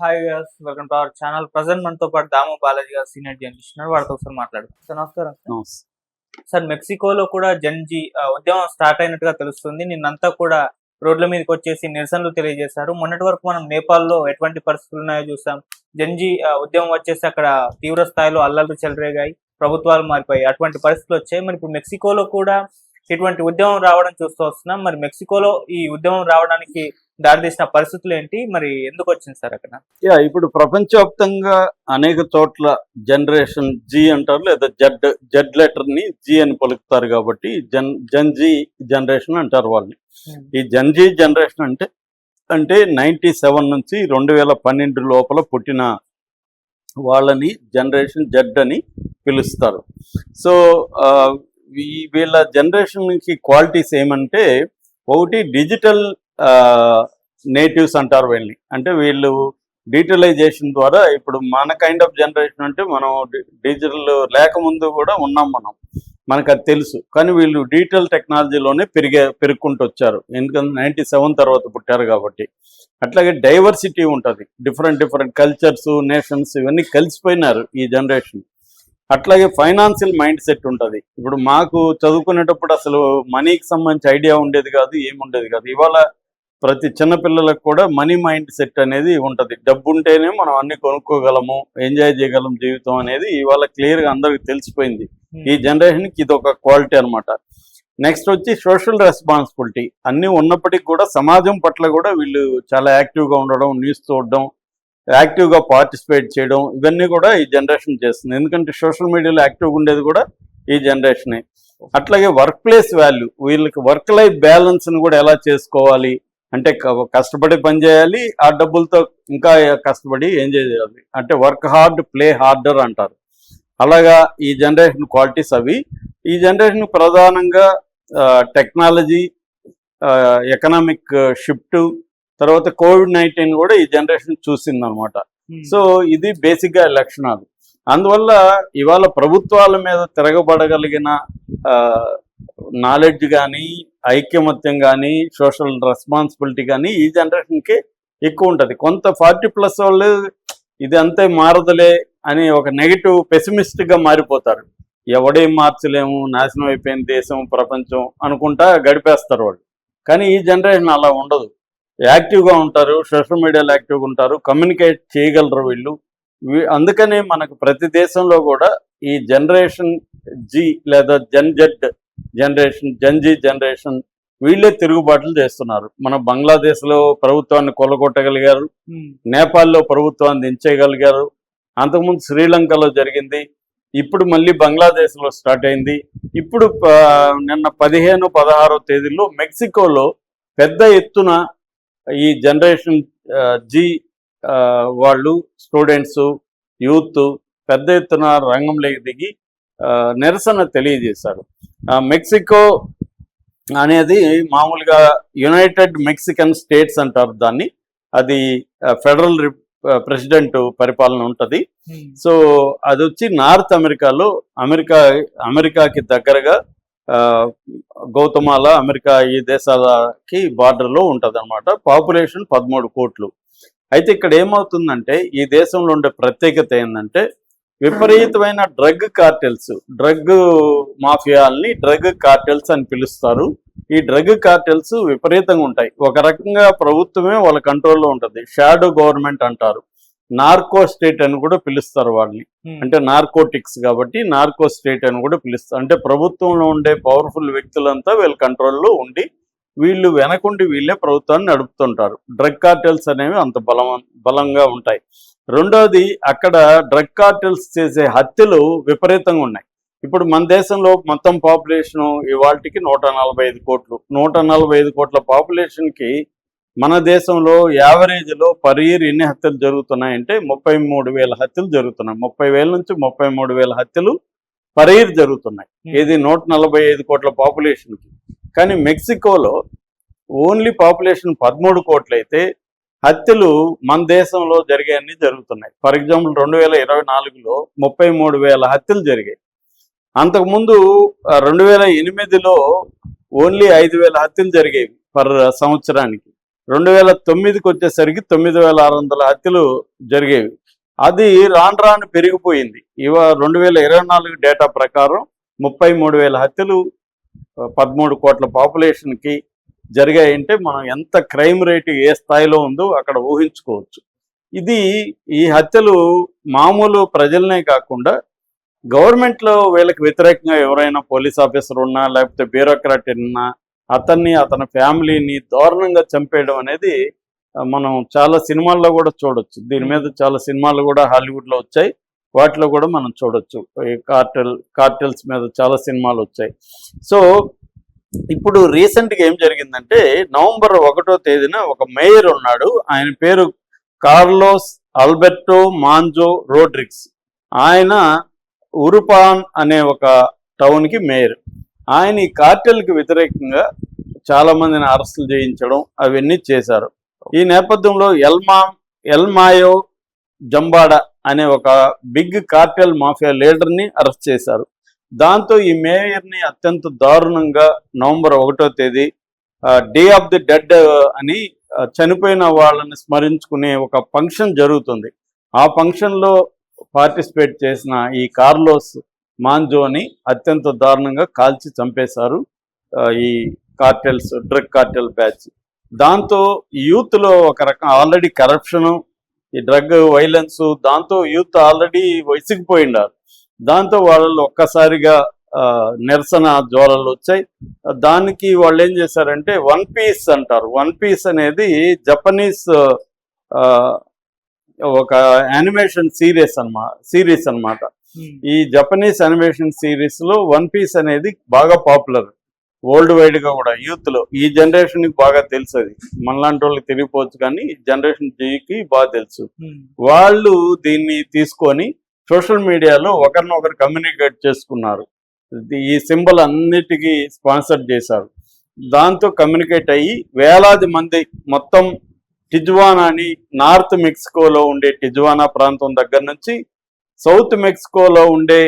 Hi viewers welcome to our channel present మనతో పాటు దాము బాలాజీ గారు సీనియర్ జర్నలిస్ట్ ఉన్నారు. వారితో ఒకసారి మాట్లాడుతాం సార్ నమస్కారం. సార్ మెక్సికోలో కూడా జన్జీ ఉద్యమం స్టార్ట్ అయినట్టుగా తెలుస్తుంది. నిన్నంతా కూడా రోడ్ల మీదకి వచ్చేసి నిరసనలు తెలియజేశారు. మొన్నటి వరకు మనం నేపాల్లో ఎటువంటి పరిస్థితులు ఉన్నాయో చూసాం. జన్జీ ఉద్యమం వచ్చేసి అక్కడ తీవ్ర స్థాయిలో అల్లర్లు చెలరేగాయి ప్రభుత్వాలు మారిపోయాయి. అటువంటి పరిస్థితులు వచ్చాయి. మరి ఇప్పుడు మెక్సికోలో కూడా ఇటువంటి ఉద్యమం రావడం చూస్తూ వస్తున్నాం. మరి మెక్సికోలో ఈ ఉద్యమం రావడానికి దారితీసిన పరిస్థితులు ఏంటి? మరి ఎందుకు వచ్చింది సార్ అక్కడ? యా ఇప్పుడు ప్రపంచవ్యాప్తంగా అనేక చోట్ల జనరేషన్ జీ అంటారు లేదా జడ్ జడ్ లెటర్ని జీ అని పలుకుతారు కాబట్టి జన్ జన్ జీ జనరేషన్ అంటారు వాళ్ళని. ఈ జన్ జీ జనరేషన్ అంటే అంటే నైన్టీ సెవెన్ నుంచి రెండు వేల పన్నెండు లోపల పుట్టిన వాళ్ళని జనరేషన్ జడ్ అని పిలుస్తారు. సో ఈ వీళ్ళ జనరేషన్కి క్వాలిటీస్ ఏమంటే ఒకటి డిజిటల్ నేటివ్స్ అంటారు వీళ్ళని. అంటే వీళ్ళు డిజిటలైజేషన్ ద్వారా ఇప్పుడు మన కైండ్ ఆఫ్ జనరేషన్ అంటే మనం డిజిటల్ లేకముందు కూడా ఉన్నాం మనం. మనకు అది తెలుసు. కానీ వీళ్ళు డిజిటల్ టెక్నాలజీలోనే పెరిగే పెరుక్కుంటూ వచ్చారు. ఎందుకంటే నైంటీ సెవెన్ తర్వాత పుట్టారు కాబట్టి. అట్లాగే డైవర్సిటీ ఉంటుంది. డిఫరెంట్ డిఫరెంట్ కల్చర్స్ నేషన్స్ ఇవన్నీ కలిసిపోయినారు ఈ జనరేషన్ అట్లాగే ఫైనాన్షియల్ మైండ్ సెట్ ఉంటుంది. ఇప్పుడు మాకు చదువుకునేటప్పుడు అసలు మనీకి సంబంధించి ఐడియా ఉండేది కాదు ఏమి ఉండేది కాదు. ఇవాళ ప్రతి చిన్న పిల్లలకు కూడా మనీ మైండ్ సెట్ అనేది ఉంటుంది. డబ్బు ఉంటేనే మనం అన్ని కొనుక్కోగలము ఎంజాయ్ చేయగలం జీవితం అనేది ఇవాళ క్లియర్గా అందరికి తెలిసిపోయింది. ఈ జనరేషన్కి ఇది ఒక క్వాలిటీ అనమాట నెక్స్ట్ వచ్చి సోషల్ రెస్పాన్సిబిలిటీ. అన్నీ ఉన్నప్పటికీ కూడా సమాజం పట్ల కూడా వీళ్ళు చాలా యాక్టివ్గా ఉండడం న్యూస్ చూడడం యాక్టివ్గా పార్టిసిపేట్ చేయడం ఇవన్నీ కూడా ఈ జనరేషన్ చేస్తుంది. ఎందుకంటే సోషల్ మీడియాలో యాక్టివ్గా ఉండేది కూడా ఈ జనరేషనే. అట్లాగే వర్క్ ప్లేస్ వాల్యూ. వీళ్ళకి వర్క్ లైఫ్ బ్యాలెన్స్ని కూడా ఎలా చేసుకోవాలి అంటే కష్టపడి పని చేయాలి ఆ డబ్బులతో ఇంకా కష్టపడి ఎంజాయ్ చేయాలి? అంటే వర్క్ హార్డ్ ప్లే హార్డర్ అంటారు. అలాగా ఈ జనరేషన్ క్వాలిటీస్ అవి. ఈ జనరేషన్ ప్రధానంగా టెక్నాలజీ ఎకనామిక్ షిఫ్ట్ తర్వాత కోవిడ్ నైన్టీన్ కూడా ఈ జనరేషన్ చూసింది అనమాట సో ఇది బేసిక్గా లక్షణాలు. అందువల్ల ఇవాళ ప్రభుత్వాల మీద తిరగబడగలిగిన నాలెడ్జ్ కానీ ఐక్యమత్యం కానీ సోషల్ రెస్పాన్సిబిలిటీ కానీ ఈ జనరేషన్కి ఎక్కువ ఉంటుంది. కొంత ఫార్టీ ప్లస్ వాళ్ళు ఇది అంతే మారదులే అని ఒక నెగిటివ్ పెసిమిస్టిక్గా మారిపోతారు. ఎవడేం మార్చలేము నాశనం అయిపోయిన దేశం ప్రపంచం అనుకుంటా గడిపేస్తారు వాళ్ళు. కానీ ఈ జనరేషన్ అలా ఉండదు. యాక్టివ్గా ఉంటారు సోషల్ మీడియాలో యాక్టివ్గా ఉంటారు కమ్యూనికేట్ చేయగలరు వీళ్ళు. అందుకనే మనకు ప్రతి దేశంలో కూడా ఈ జనరేషన్ జీ లేదా Gen Z generation Gen Z generation వీళ్ళే తిరుగుబాట్లు చేస్తున్నారు. మన బంగ్లాదేశ్లో ప్రభుత్వాన్ని కొల్లగొట్టగలిగారు. నేపాల్లో ప్రభుత్వాన్ని దించేయగలిగారు. అంతకుముందు శ్రీలంకలో జరిగింది. ఇప్పుడు మళ్ళీ బంగ్లాదేశ్లో స్టార్ట్ అయింది. ఇప్పుడు నిన్న పదిహేను పదహారో తేదీలో మెక్సికోలో పెద్ద ఎత్తున ఈ జనరేషన్ జీ వాళ్ళు స్టూడెంట్స్ యూత్ పెద్ద ఎత్తున రంగంలోకి దిగి నిరసన తెలియజేశారు. మెక్సికో అనేది మామూలుగా యునైటెడ్ మెక్సికన్ స్టేట్స్ అంటారు దాన్ని. అది ఫెడరల్ ప్రెసిడెంట్ పరిపాలన ఉంటుంది. సో అది వచ్చి నార్త్ అమెరికాలో అమెరికా అమెరికాకి దగ్గరగా ఆ, గౌతమాల అమెరికా ఈ దేశాలకి బార్డర్లో ఉంటుంది అనమాట పాపులేషన్ పదమూడు కోట్లు. అయితే ఇక్కడ ఏమవుతుందంటే ఈ దేశంలో ఉండే ప్రత్యేకత ఏంటంటే విపరీతమైన డ్రగ్ కార్టెల్స్ డ్రగ్ మాఫియాల్ని డ్రగ్ కార్టెల్స్ అని పిలుస్తారు. ఈ డ్రగ్ కార్టెల్స్ విపరీతంగా ఉంటాయి. ఒక రకంగా ప్రభుత్వమే వాళ్ళ కంట్రోల్లో ఉంటుంది. షాడో గవర్నమెంట్ అంటారు. నార్కో స్టేట్ అని కూడా పిలుస్తారు వాళ్ళని. అంటే నార్కోటిక్స్ కాబట్టి నార్కో స్టేట్ అని కూడా పిలుస్తారు అంటే ప్రభుత్వంలో ఉండే పవర్ఫుల్ వ్యక్తులంతా వీళ్ళ కంట్రోల్లో ఉండి వీళ్ళు వెనకుండి వీళ్ళే ప్రభుత్వాన్ని నడుపుతుంటారు. డ్రగ్ కార్టెల్స్ అనేవి అంత బలం బలంగా ఉంటాయి. రెండోది అక్కడ డ్రగ్ కార్టెల్స్ చేసే హత్యలు విపరీతంగా ఉన్నాయి. ఇప్పుడు మన దేశంలో మొత్తం పాపులేషన్ ఇవాళకి నూట నలభై ఐదు కోట్లు. నూట నలభై ఐదు కోట్ల పాపులేషన్కి మన దేశంలో యావరేజ్లో పర్ ఇయర్ ఎన్ని హత్యలు జరుగుతున్నాయంటే ముప్పై మూడు వేల హత్యలు జరుగుతున్నాయి. ముప్పై వేల నుంచి ముప్పై మూడు వేల హత్యలు పర్ ఇయర్ జరుగుతున్నాయి. ఇది నూట నలభై ఐదు కోట్ల పాపులేషన్కి. కానీ మెక్సికోలో ఓన్లీ పాపులేషన్ పదమూడు కోట్లు అయితే హత్యలు మన దేశంలో జరిగాయని జరుగుతున్నాయి. ఫర్ ఎగ్జాంపుల్ రెండు వేల ఇరవై నాలుగులో ముప్పై మూడు వేల హత్యలు జరిగాయి. అంతకుముందు రెండు వేల ఎనిమిదిలో ఓన్లీ ఐదు వేల హత్యలు జరిగేవి పర్ సంవత్సరానికి. రెండు వేల తొమ్మిదికి వచ్చేసరికి తొమ్మిది వేల ఆరు వందల హత్యలు జరిగేవి. అది రాను రాను పెరిగిపోయింది. ఇవ రెండు వేల ఇరవై నాలుగు డేటా ప్రకారం ముప్పై మూడు వేల హత్యలు పదమూడు కోట్ల పాపులేషన్కి జరిగాయంటే మనం ఎంత క్రైమ్ రేటు ఏ స్థాయిలో ఉందో అక్కడ ఊహించుకోవచ్చు. ఇది ఈ హత్యలు మామూలు ప్రజలనే కాకుండా గవర్నమెంట్లో వీళ్ళకి వ్యతిరేకంగా ఎవరైనా పోలీస్ ఆఫీసర్ ఉన్నా లేకపోతే బ్యూరోక్రాట్ ఉన్నా అతన్ని అతని ఫ్యామిలీని దారుణంగా చంపేయడం అనేది మనం చాలా సినిమాల్లో కూడా చూడొచ్చు. దీని మీద చాలా సినిమాలు కూడా హాలీవుడ్లో వచ్చాయి. వాటిలో కూడా మనం చూడొచ్చు. ఈ కార్టెల్ కార్టెల్స్ మీద చాలా సినిమాలు వచ్చాయి. సో ఇప్పుడు రీసెంట్గా ఏం జరిగిందంటే నవంబర్ ఒకటో తేదీన ఒక మేయర్ ఉన్నాడు. ఆయన పేరు కార్లోస్ ఆల్బెర్టో మాంజో రోడ్రిక్స్ ఆయన ఉరుపాన్ అనే ఒక టౌన్కి మేయర్. ఆయన ఈ కార్టెల్కి వ్యతిరేకంగా చాలా మందిని అరెస్టులు చేయించడం అవన్నీ చేశారు. ఈ నేపథ్యంలో ఎల్మా ఎల్మాయో జంబాడా అనే ఒక బిగ్ కార్టెల్ మాఫియా లీడర్ని అరెస్ట్ చేశారు. దాంతో ఈ మేయర్ని అత్యంత దారుణంగా నవంబర్ ఒకటో తేదీ డే ఆఫ్ ది డెడ్ అని చనిపోయిన వాళ్ళని స్మరించుకునే ఒక ఫంక్షన్ జరుగుతుంది. ఆ ఫంక్షన్లో పార్టిసిపేట్ చేసిన ఈ కార్లోస్ మాంజోని అత్యంత దారుణంగా కాల్చి చంపేశారు ఈ కార్టెల్స్ డ్రగ్ కార్టెల్ బ్యాచ్. దాంతో యూత్లో ఒక రకం ఆల్రెడీ కరప్షను ఈ డ్రగ్ వైలెన్స్ దాంతో యూత్ ఆల్రెడీ విసిగిపోయిండారు దాంతో వాళ్ళు ఒక్కసారిగా నిరసన జ్వాలలు వచ్చాయి. దానికి వాళ్ళు ఏం చేశారంటే వన్ పీస్ అంటారు. వన్ పీస్ అనేది జపనీస్ ఆ, ఒక యానిమేషన్ సీరీస్ అన్నమా సిరీస్ అన్నమాట. ఈ జపనీస్ అనిమేషన్ సిరీస్లో వన్ పీస్ అనేది బాగా పాపులర్. వరల్డ్ వైడ్గా కూడా యూత్లో ఈ జనరేషన్కి బాగా తెలుసు అది. మనలాంటి వాళ్ళకి తెలియపోవచ్చు కానీ జనరేషన్ జీకి బాగా తెలుసు. వాళ్ళు దీన్ని తీసుకొని సోషల్ మీడియాలో ఒకరినొకరు కమ్యూనికేట్ చేసుకున్నారు. ఈ సింబల్ అన్నిటికీ స్పాన్సర్ చేశారు. దాంతో కమ్యూనికేట్ అయ్యి వేలాది మంది మొత్తం టిజ్వానా అని నార్త్ మెక్సికోలో ఉండే టిజ్వానా ప్రాంతం దగ్గర నుంచి సౌత్ మెక్సికోలో ఉండే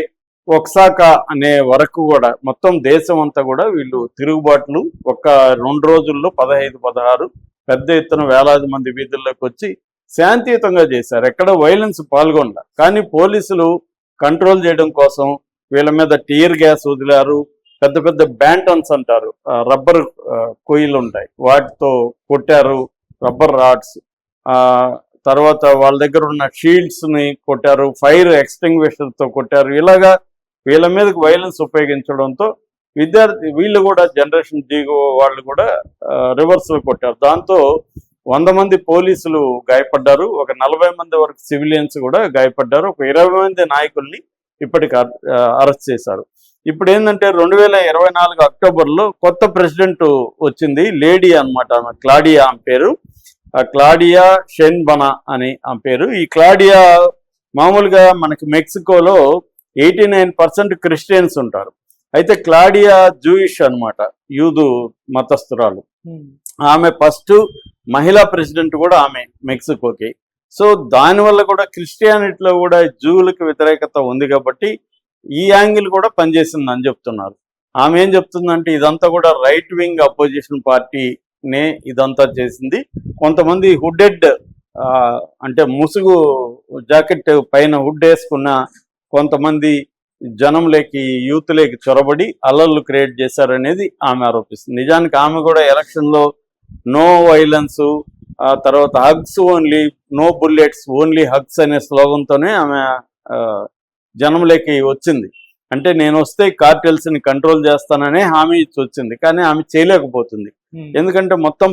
ఒక్సాకా అనే వరకు కూడా మొత్తం దేశం అంతా కూడా వీళ్ళు తిరుగుబాట్లు ఒక రెండు రోజుల్లో పదహైదు పదహారు పెద్ద ఎత్తున వేలాది మంది వీధుల్లోకి వచ్చి శాంతియుతంగా చేశారు. ఎక్కడ వైలెన్స్ పాల్గొనల. కానీ పోలీసులు కంట్రోల్ చేయడం కోసం వీళ్ళ మీద టీయర్ గ్యాస్ వదిలారు. పెద్ద పెద్ద బ్యాంటన్స్ అంటారు. రబ్బర్ కొయ్యలు ఉంటాయి. వాటితో కొట్టారు రబ్బర్ రాడ్స్ ఆ తర్వాత వాళ్ళ దగ్గర ఉన్న షీల్డ్స్ని కొట్టారు. ఫైర్ ఎక్స్టింగ్విషర్తో కొట్టారు. ఇలాగా వీళ్ళ మీదకి వైలెన్స్ ఉపయోగించడంతో విద్యార్థి వీళ్ళు కూడా జనరేషన్ దిగు వాళ్ళు కూడా రివర్స్ కొట్టారు. దాంతో వంద మంది పోలీసులు గాయపడ్డారు ఒక నలభై మంది వరకు సివిలియన్స్ కూడా గాయపడ్డారు ఒక ఇరవై మంది నాయకుల్ని ఇప్పటికి అరెస్ట్ చేశారు. ఇప్పుడు ఏంటంటే రెండు వేల ఇరవై నాలుగు అక్టోబర్లో కొత్త ప్రెసిడెంట్ వచ్చింది లేడీ అన్నమాట ఆమె క్లాడియా ఆమె పేరు. ఆ క్లాడియా షెన్బనా అని ఆమె పేరు. ఈ క్లాడియా మామూలుగా మనకి మెక్సికోలో ఎయిటీ నైన్ పర్సెంట్ క్రిస్టియన్స్ ఉంటారు. అయితే క్లాడియా జూయిష్ అన్నమాట యూదు మతస్థురాలు. ఆమె ఫస్ట్ మహిళా ప్రెసిడెంట్ కూడా ఆమె మెక్సికోకి. సో దానివల్ల కూడా క్రిస్టియానిటీలో కూడా జూలకు వ్యతిరేకత ఉంది కాబట్టి ఈ యాంగిల్ కూడా పనిచేసింది అని చెప్తున్నారు. ఆమె ఏం చెప్తుందంటే ఇదంతా కూడా రైట్ వింగ్ అపోజిషన్ పార్టీనే ఇదంతా చేసింది. కొంతమంది హుడెడ్ అంటే ముసుగు జాకెట్ పైన హుడ్ వేసుకున్న కొంతమంది జనంలోకి యూత్లోకి చొరబడి అల్లర్లు క్రియేట్ చేశారనేది ఆమె ఆరోపిస్తుంది. నిజానికి ఆమె కూడా ఎలక్షన్లో నో వైలెన్స్ ఆ తర్వాత hugs only no bullets only hugs అనే స్లోగన్తోనే ఆమె జనంలోకి వచ్చింది. అంటే నేను వస్తే కార్టెల్స్ని కంట్రోల్ చేస్తాననే హామీ ఇచ్చి వచ్చింది. కానీ ఆమె చేయలేకపోతుంది. ఎందుకంటే మొత్తం